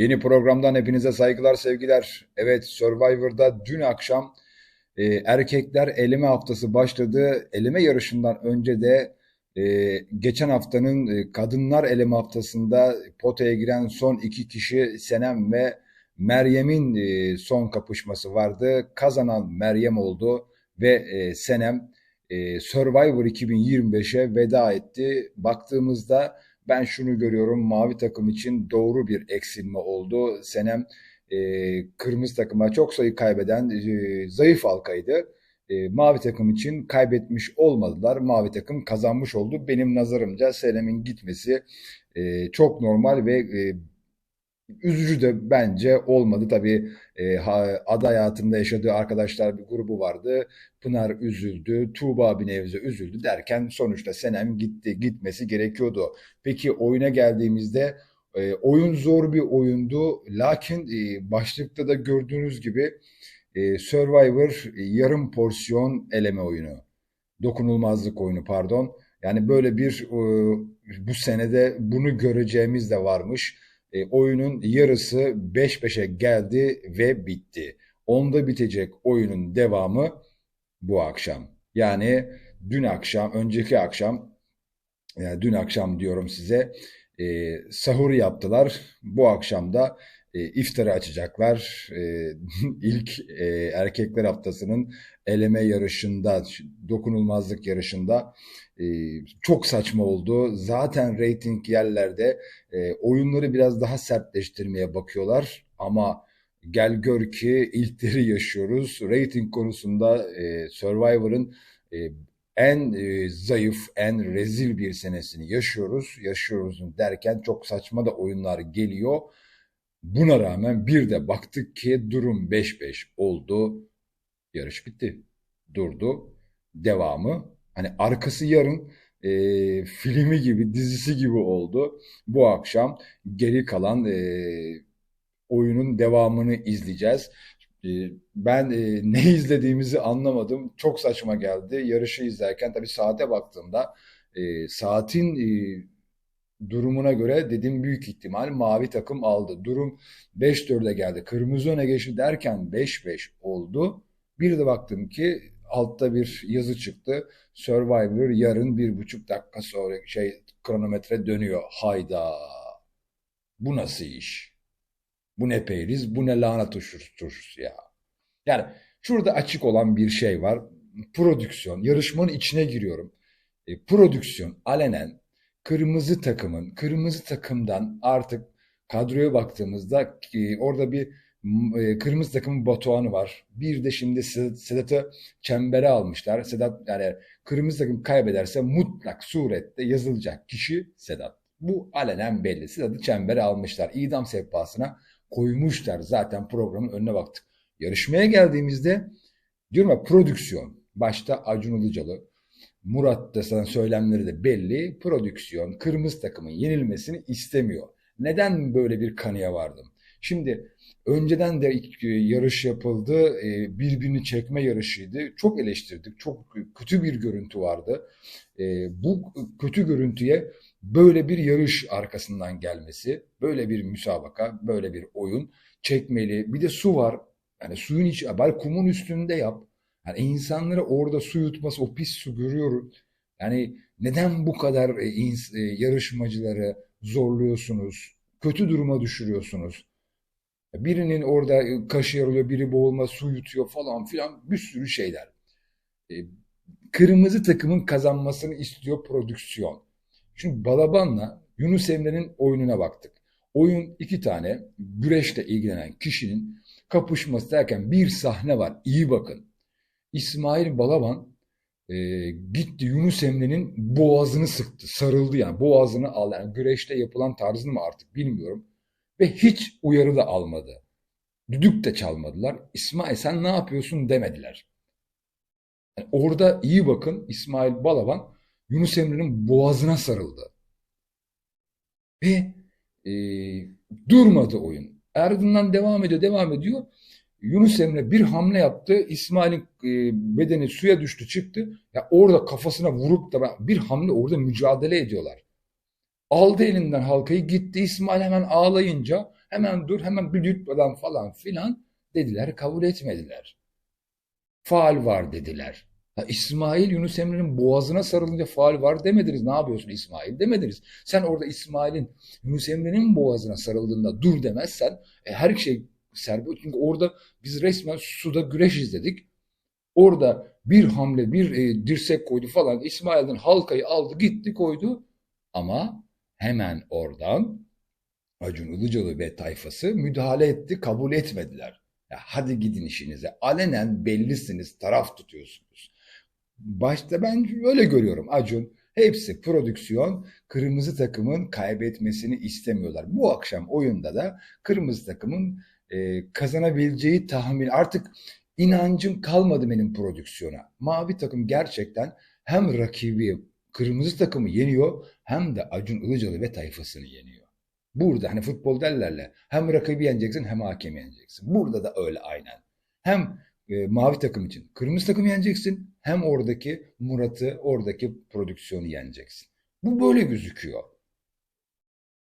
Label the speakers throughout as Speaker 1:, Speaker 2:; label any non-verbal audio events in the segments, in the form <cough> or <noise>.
Speaker 1: Yeni programdan hepinize saygılar, sevgiler. Evet, Survivor'da dün akşam e, erkekler eleme haftası başladı. Eleme yarışından önce de e, geçen haftanın e, kadınlar eleme haftasında potaya giren son iki kişi Senem ve Meryem'in e, son kapışması vardı. Kazanan Meryem oldu ve e, Senem e, Survivor 2025'e veda etti. Baktığımızda ben şunu görüyorum mavi takım için doğru bir eksilme oldu. Senem e, kırmızı takıma çok sayı kaybeden e, zayıf halkaydı. E, mavi takım için kaybetmiş olmadılar. Mavi takım kazanmış oldu. Benim nazarımca Senem'in gitmesi e, çok normal ve e, Üzücü de bence olmadı. Tabii e, ada hayatında yaşadığı arkadaşlar bir grubu vardı. Pınar üzüldü, Tuğba bir üzüldü derken sonuçta Senem gitti, gitmesi gerekiyordu. Peki oyuna geldiğimizde e, oyun zor bir oyundu. Lakin e, başlıkta da gördüğünüz gibi e, Survivor e, yarım porsiyon eleme oyunu. Dokunulmazlık oyunu pardon. Yani böyle bir e, bu senede bunu göreceğimiz de varmış. E, oyunun yarısı 5-5'e geldi ve bitti. Onda bitecek oyunun devamı bu akşam. Yani dün akşam, önceki akşam, yani dün akşam diyorum size, e, sahur yaptılar. Bu akşam da e, iftarı açacaklar. E, <laughs> ilk e, erkekler haftasının eleme yarışında, dokunulmazlık yarışında e, çok saçma oldu. Zaten reyting yerlerde e, oyunları biraz daha sertleştirmeye bakıyorlar ama gel gör ki ilkleri yaşıyoruz. Rating konusunda e, Survivor'ın e, en e, zayıf, en rezil bir senesini yaşıyoruz. Yaşıyoruz derken çok saçma da oyunlar geliyor. Buna rağmen bir de baktık ki durum 5-5 oldu. Yarış bitti. Durdu. Devamı hani arkası yarın e, filmi gibi, dizisi gibi oldu. Bu akşam geri kalan e, oyunun devamını izleyeceğiz. E, ben e, ne izlediğimizi anlamadım. Çok saçma geldi. Yarışı izlerken tabii saate baktığımda e, saatin e, durumuna göre dedim büyük ihtimal mavi takım aldı. Durum 5-4'e geldi. Kırmızı öne geçti derken 5-5 oldu. Bir de baktım ki altta bir yazı çıktı. Survivor yarın bir buçuk dakika sonra şey kronometre dönüyor. Hayda. Bu nasıl iş? Bu ne peyriz? Bu ne lanet turşusu ya? Yani şurada açık olan bir şey var. Prodüksiyon. Yarışmanın içine giriyorum. E, prodüksiyon alenen kırmızı takımın, kırmızı takımdan artık kadroya baktığımızda e, orada bir e, kırmızı takımın Batuhan'ı var. Bir de şimdi Sedat'ı çembere almışlar. Sedat yani kırmızı takım kaybederse mutlak surette yazılacak kişi Sedat. Bu alenen belli. Sedat'ı çembere almışlar. İdam sehpasına koymuşlar. Zaten programın önüne baktık. Yarışmaya geldiğimizde diyorum ya prodüksiyon. Başta Acun Ilıcalı, Murat da sana söylemleri de belli. Prodüksiyon kırmızı takımın yenilmesini istemiyor. Neden böyle bir kanıya vardım? Şimdi önceden de yarış yapıldı. E, birbirini çekme yarışıydı. Çok eleştirdik. Çok kötü bir görüntü vardı. E, bu kötü görüntüye böyle bir yarış arkasından gelmesi, böyle bir müsabaka, böyle bir oyun çekmeli. Bir de su var. Yani suyun iç, bari kumun üstünde yap. Yani insanları orada su yutması, o pis su görüyorum. Yani neden bu kadar e, e, yarışmacıları zorluyorsunuz? Kötü duruma düşürüyorsunuz. Birinin orada e, kaşı yarılıyor, biri boğulma, su yutuyor falan filan bir sürü şeyler. Kırmızı takımın kazanmasını istiyor prodüksiyon. Şimdi Balaban'la Yunus Emre'nin oyununa baktık. Oyun iki tane güreşle ilgilenen kişinin kapışması derken bir sahne var. İyi bakın. İsmail Balaban e, gitti Yunus Emre'nin boğazını sıktı. Sarıldı yani. Boğazını aldı. Yani güreşte yapılan tarzını mı artık bilmiyorum. Ve hiç uyarı da almadı. Düdük de çalmadılar. İsmail sen ne yapıyorsun demediler. Yani orada iyi bakın İsmail Balaban Yunus Emre'nin boğazına sarıldı. Ve e, durmadı oyun. Ardından devam ediyor, devam ediyor. Yunus Emre bir hamle yaptı. İsmail'in e, bedeni suya düştü çıktı. Ya orada kafasına vurup da bir hamle orada mücadele ediyorlar. Aldı elinden halkayı gitti. İsmail hemen ağlayınca Hemen dur, hemen bir yutmadan falan filan dediler, kabul etmediler. Faal var dediler. Ha, İsmail Yunus Emre'nin boğazına sarılınca faal var demediniz. Ne yapıyorsun İsmail demediniz. Sen orada İsmail'in Yunus Emre'nin boğazına sarıldığında dur demezsen e, her şey serbest. Çünkü orada biz resmen suda güreş izledik. Orada bir hamle, bir e, dirsek koydu falan. İsmail'den halkayı aldı, gitti koydu. Ama hemen oradan Acun Ilıcalı ve tayfası müdahale etti, kabul etmediler. Ya hadi gidin işinize. Alenen bellisiniz, taraf tutuyorsunuz. Başta ben öyle görüyorum Acun. Hepsi prodüksiyon. Kırmızı takımın kaybetmesini istemiyorlar. Bu akşam oyunda da kırmızı takımın e, kazanabileceği tahmin artık inancım kalmadı benim prodüksiyona. Mavi takım gerçekten hem rakibi kırmızı takımı yeniyor hem de Acun Ilıcalı ve tayfasını yeniyor. Burada hani futbol derlerle hem rakibi yeneceksin hem hakemi yeneceksin. Burada da öyle aynen. Hem e, mavi takım için kırmızı takımı yeneceksin hem oradaki Murat'ı oradaki prodüksiyonu yeneceksin. Bu böyle gözüküyor.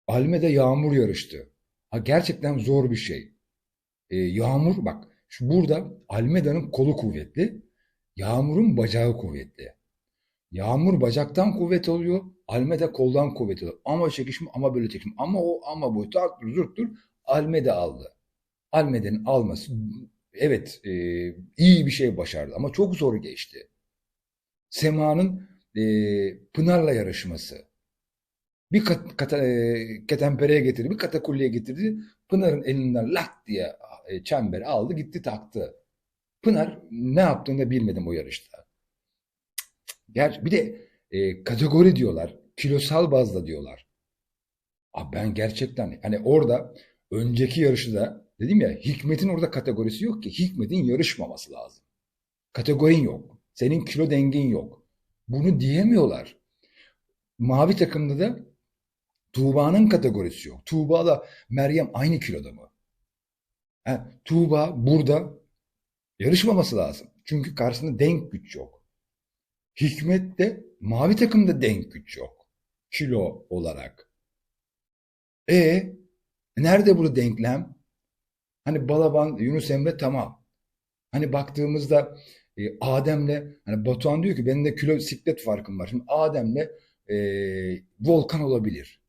Speaker 1: Alme'de yağmur yarıştı. Ha gerçekten zor bir şey. E, yağmur bak şu burada Almeda'nın kolu kuvvetli, Yağmur'un bacağı kuvvetli. Yağmur bacaktan kuvvet oluyor, Almeda koldan kuvvet oluyor. Ama çekişme ama böyle çekişme. Ama o ama bu tarttır zurttur Almeda aldı. Almeda'nın alması evet e, iyi bir şey başardı ama çok zor geçti. Sema'nın e, Pınar'la yarışması. Bir kat, kata, e, ketempereye getirdi, bir katakulliye getirdi. Pınar'ın elinden lak diye e, çemberi aldı gitti taktı. Pınar ne yaptığını da bilmedim o yarışta. Ger bir de e, kategori diyorlar. Kilosal bazda diyorlar. Abi ben gerçekten hani orada önceki yarışta dedim ya Hikmet'in orada kategorisi yok ki. Hikmet'in yarışmaması lazım. Kategorin yok. Senin kilo dengin yok. Bunu diyemiyorlar. Mavi takımda da Tuğba'nın kategorisi yok. Tuğba'la Meryem aynı kiloda mı? Ha, Tuğba burada yarışmaması lazım. Çünkü karşısında denk güç yok. Hikmet de mavi takımda denk güç yok. Kilo olarak. E nerede bu denklem? Hani Balaban, Yunus Emre tamam. Hani baktığımızda e, Adem'le hani Batuhan diyor ki benim de kilo siklet farkım var. Şimdi Adem'le e, Volkan olabilir.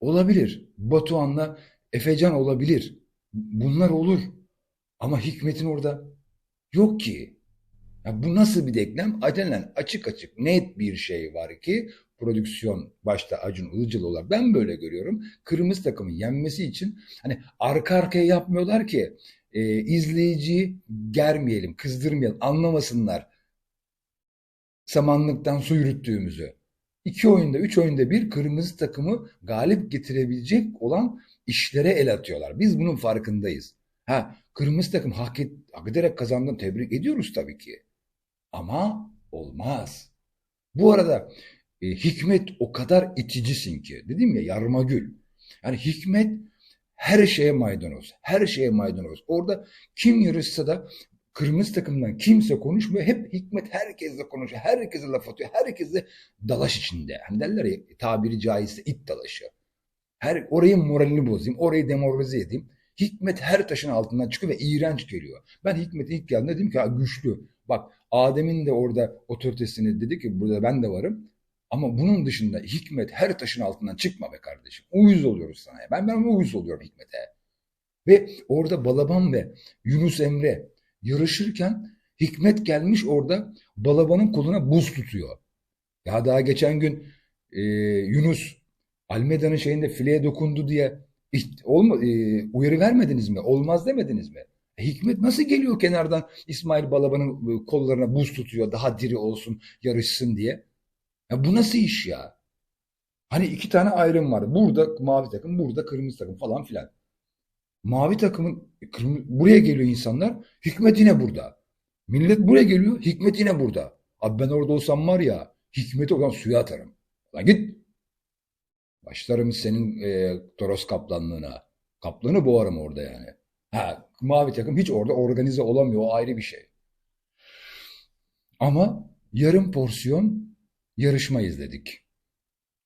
Speaker 1: Olabilir. Batuhan'la Efecan olabilir. Bunlar olur. Ama Hikmet'in orada yok ki. Ya bu nasıl bir denklem? Acelen açık açık net bir şey var ki prodüksiyon başta Acun Ilıcalı olarak ben böyle görüyorum. Kırmızı takımın yenmesi için hani arka arkaya yapmıyorlar ki e, izleyiciyi germeyelim, kızdırmayalım, anlamasınlar samanlıktan su yürüttüğümüzü. İki oyunda, üç oyunda bir kırmızı takımı galip getirebilecek olan işlere el atıyorlar. Biz bunun farkındayız. Ha, kırmızı takım hak, et, hak ederek kazandığını tebrik ediyoruz tabii ki. Ama olmaz. Bu arada e, Hikmet o kadar iticisin ki. Dedim ya yarma gül. Yani Hikmet her şeye maydanoz. Her şeye maydanoz. Orada kim yarışsa da kırmızı takımdan kimse konuşmuyor. Hep Hikmet herkesle konuşuyor. Herkese laf atıyor. Herkese dalaş içinde. Hani derler ya tabiri caizse it dalaşı. Her orayı moralini bozayım. Orayı demoralize edeyim. Hikmet her taşın altından çıkıyor ve iğrenç geliyor. Ben Hikmet'in ilk geldiğinde dedim ki güçlü. Bak Adem'in de orada otoritesini dedi ki burada ben de varım. Ama bunun dışında Hikmet her taşın altından çıkma be kardeşim. Uyuz oluyoruz sana. Ben ben uyuz oluyorum Hikmet'e. Ve orada Balaban ve Yunus Emre yarışırken Hikmet gelmiş orada Balaban'ın koluna buz tutuyor. Ya daha geçen gün e, Yunus Almeda'nın şeyinde fileye dokundu diye olma, e, uyarı vermediniz mi? Olmaz demediniz mi? E, Hikmet nasıl geliyor kenardan İsmail Balaban'ın kollarına buz tutuyor daha diri olsun yarışsın diye? Ya bu nasıl iş ya? Hani iki tane ayrım var. Burada mavi takım, burada kırmızı takım falan filan. Mavi takımın kırmızı, buraya geliyor insanlar. Hikmet yine burada. Millet buraya geliyor. Hikmet yine burada. Abi ben orada olsam var ya Hikmet'i o zaman suya atarım. Lan git. Başlarım senin e, Toros kaplanlığına. Kaplanı boğarım orada yani. Ha, mavi takım hiç orada organize olamıyor. O ayrı bir şey. Ama yarım porsiyon yarışma izledik.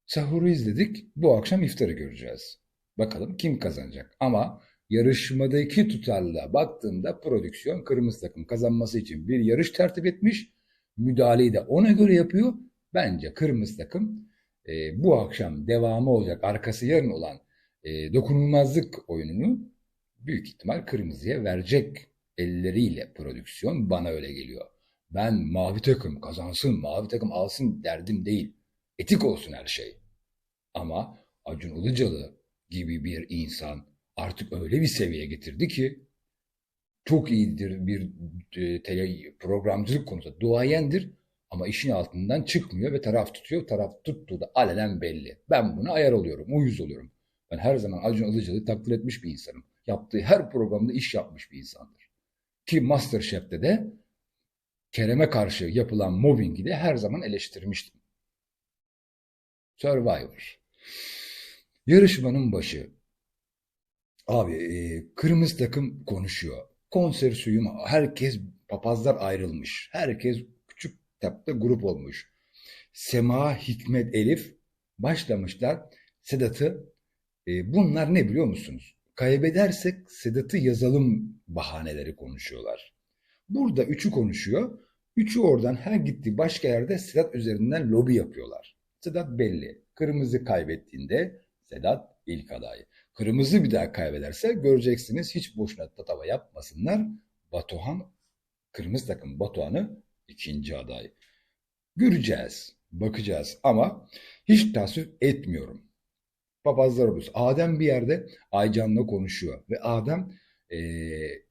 Speaker 1: Sahuru izledik. Bu akşam iftarı göreceğiz. Bakalım kim kazanacak? Ama yarışmadaki tutarlılığa baktığımda prodüksiyon kırmızı takım kazanması için bir yarış tertip etmiş. Müdahaleyi de ona göre yapıyor. Bence kırmızı takım e, bu akşam devamı olacak, arkası yarın olan e, dokunulmazlık oyununu büyük ihtimal kırmızıya verecek elleriyle prodüksiyon bana öyle geliyor. Ben mavi takım kazansın, mavi takım alsın derdim değil. Etik olsun her şey. Ama Acun Ilıcalı gibi bir insan artık öyle bir seviyeye getirdi ki çok iyidir bir e, tele programcılık konusunda duayendir ama işin altından çıkmıyor ve taraf tutuyor. Taraf tuttuğu da alenen belli. Ben buna ayar oluyorum, uyuz oluyorum. Ben her zaman Acun Ilıcalı'yı takdir etmiş bir insanım. Yaptığı her programda iş yapmış bir insandır. Ki Masterchef'te de Kerem'e karşı yapılan mobbingi de her zaman eleştirmiştim. Survivor. Yarışmanın başı. Abi e, kırmızı takım konuşuyor. Konser suyum herkes papazlar ayrılmış. Herkes küçük tapta grup olmuş. Sema, Hikmet, Elif başlamışlar Sedat'ı. E, bunlar ne biliyor musunuz? Kaybedersek Sedat'ı yazalım bahaneleri konuşuyorlar. Burada üçü konuşuyor. Üçü oradan her gittiği başka yerde Sedat üzerinden lobi yapıyorlar. Sedat belli. Kırmızı kaybettiğinde Sedat ilk aday. Kırmızı bir daha kaybederse göreceksiniz hiç boşuna tatava yapmasınlar. Batuhan, kırmızı takım Batuhan'ı ikinci aday. Göreceğiz, bakacağız ama hiç tasvip etmiyorum. Papazlar oluruz. Adem bir yerde Aycan'la konuşuyor ve Adem ee,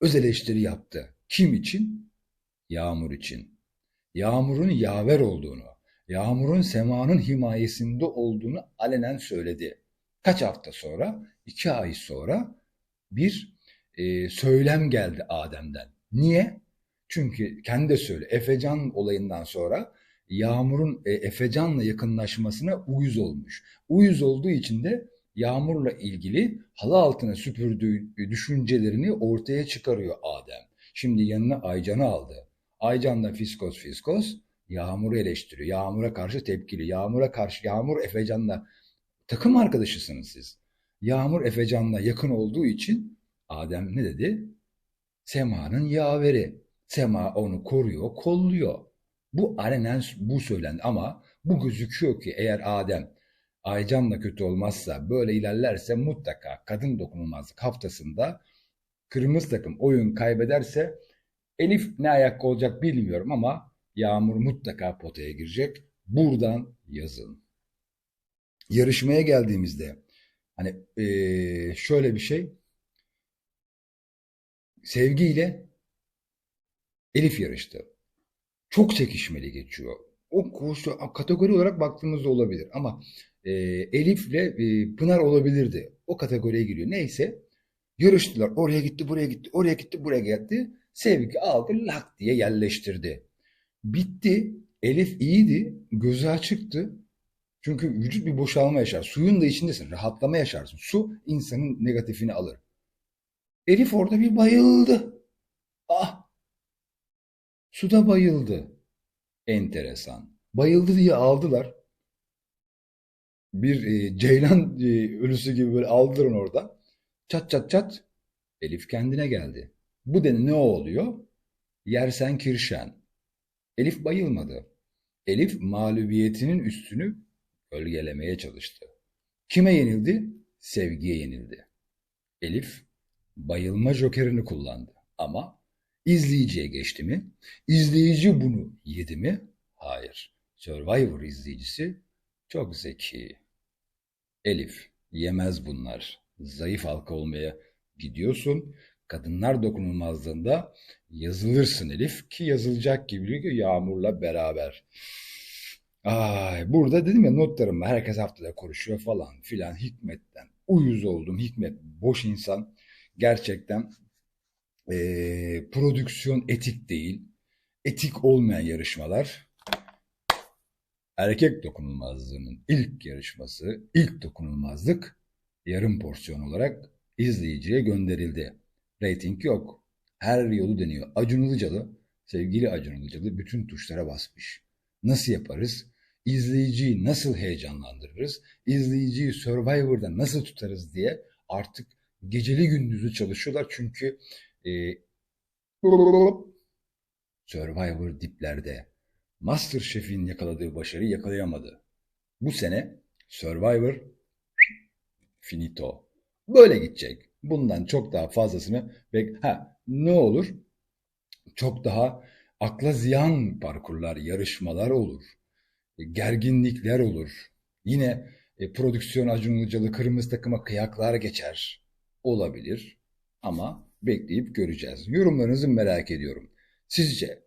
Speaker 1: öz eleştiri yaptı. Kim için? Yağmur için. Yağmurun yaver olduğunu, Yağmur'un semanın himayesinde olduğunu alenen söyledi. Kaç hafta sonra, iki ay sonra bir e, söylem geldi Adem'den. Niye? Çünkü kendi de söyle. Efecan olayından sonra Yağmur'un e, Efecan'la yakınlaşmasına uyuz olmuş. Uyuz olduğu için de Yağmur'la ilgili halı altına süpürdüğü düşüncelerini ortaya çıkarıyor Adem. Şimdi yanına Aycan'ı aldı. Aycan da fiskos fiskos Yağmur'u eleştiriyor. Yağmur'a karşı tepkili. Yağmur'a karşı Yağmur Efecan'la takım arkadaşısınız siz. Yağmur Efecan'la yakın olduğu için Adem ne dedi? Sema'nın yaveri. Sema onu koruyor, kolluyor. Bu alenen bu söylendi ama bu gözüküyor ki eğer Adem Aycan'la kötü olmazsa böyle ilerlerse mutlaka kadın dokunulmazlık haftasında kırmızı takım oyun kaybederse Elif ne ayak olacak bilmiyorum ama Yağmur mutlaka potaya girecek. Buradan yazın. Yarışmaya geldiğimizde hani ee, şöyle bir şey sevgiyle Elif yarıştı. Çok çekişmeli geçiyor. O koşu kategori olarak baktığımızda olabilir ama e, Elif'le e, Pınar olabilirdi. O kategoriye giriyor. Neyse yarıştılar. Oraya gitti, buraya gitti, oraya gitti, buraya geldi. Sevgi aldı, lak diye yerleştirdi. Bitti. Elif iyiydi. Gözü açıktı. Çünkü vücut bir boşalma yaşar. Suyun da içindesin. Rahatlama yaşarsın. Su insanın negatifini alır. Elif orada bir bayıldı. Ah! Suda bayıldı. Enteresan. Bayıldı diye aldılar. Bir e, ceylan e, ölüsü gibi böyle aldılar onu orada. Çat çat çat. Elif kendine geldi. Bu da ne oluyor? Yersen kirşen. Elif bayılmadı. Elif mağlubiyetinin üstünü gölgelemeye çalıştı. Kime yenildi? Sevgiye yenildi. Elif bayılma jokerini kullandı. Ama izleyiciye geçti mi? İzleyici bunu yedi mi? Hayır. Survivor izleyicisi çok zeki. Elif yemez bunlar. Zayıf halka olmaya gidiyorsun kadınlar dokunulmazlığında yazılırsın Elif ki yazılacak gibi ki Yağmur'la beraber. Ay, burada dedim ya notlarım herkes haftada konuşuyor falan filan Hikmet'ten. Uyuz oldum Hikmet boş insan gerçekten e, prodüksiyon etik değil etik olmayan yarışmalar erkek dokunulmazlığının ilk yarışması ilk dokunulmazlık yarım porsiyon olarak izleyiciye gönderildi. Rating yok. Her yolu deniyor. Acun Ilıcalı, sevgili Acun Ilıcalı bütün tuşlara basmış. Nasıl yaparız? izleyiciyi nasıl heyecanlandırırız, izleyiciyi Survivor'da nasıl tutarız diye artık geceli gündüzü çalışıyorlar çünkü e, Survivor diplerde MasterChef'in yakaladığı başarıyı yakalayamadı. Bu sene Survivor finito. Böyle gidecek. Bundan çok daha fazlasını bek ha ne olur? Çok daha akla ziyan parkurlar, yarışmalar olur. E, Gerginlikler olur. Yine e, prodüksiyon Acun Ilıcalı kırmızı takıma kıyaklar geçer. Olabilir. Ama bekleyip göreceğiz. Yorumlarınızı merak ediyorum. Sizce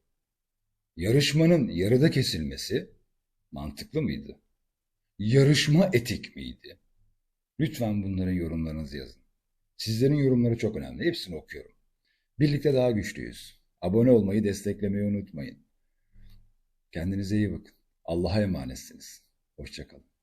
Speaker 1: yarışmanın yarıda kesilmesi mantıklı mıydı? Yarışma etik miydi? Lütfen bunların yorumlarınızı yazın. Sizlerin yorumları çok önemli. Hepsini okuyorum. Birlikte daha güçlüyüz. Abone olmayı, desteklemeyi unutmayın. Kendinize iyi bakın. Allah'a emanetsiniz. Hoşçakalın.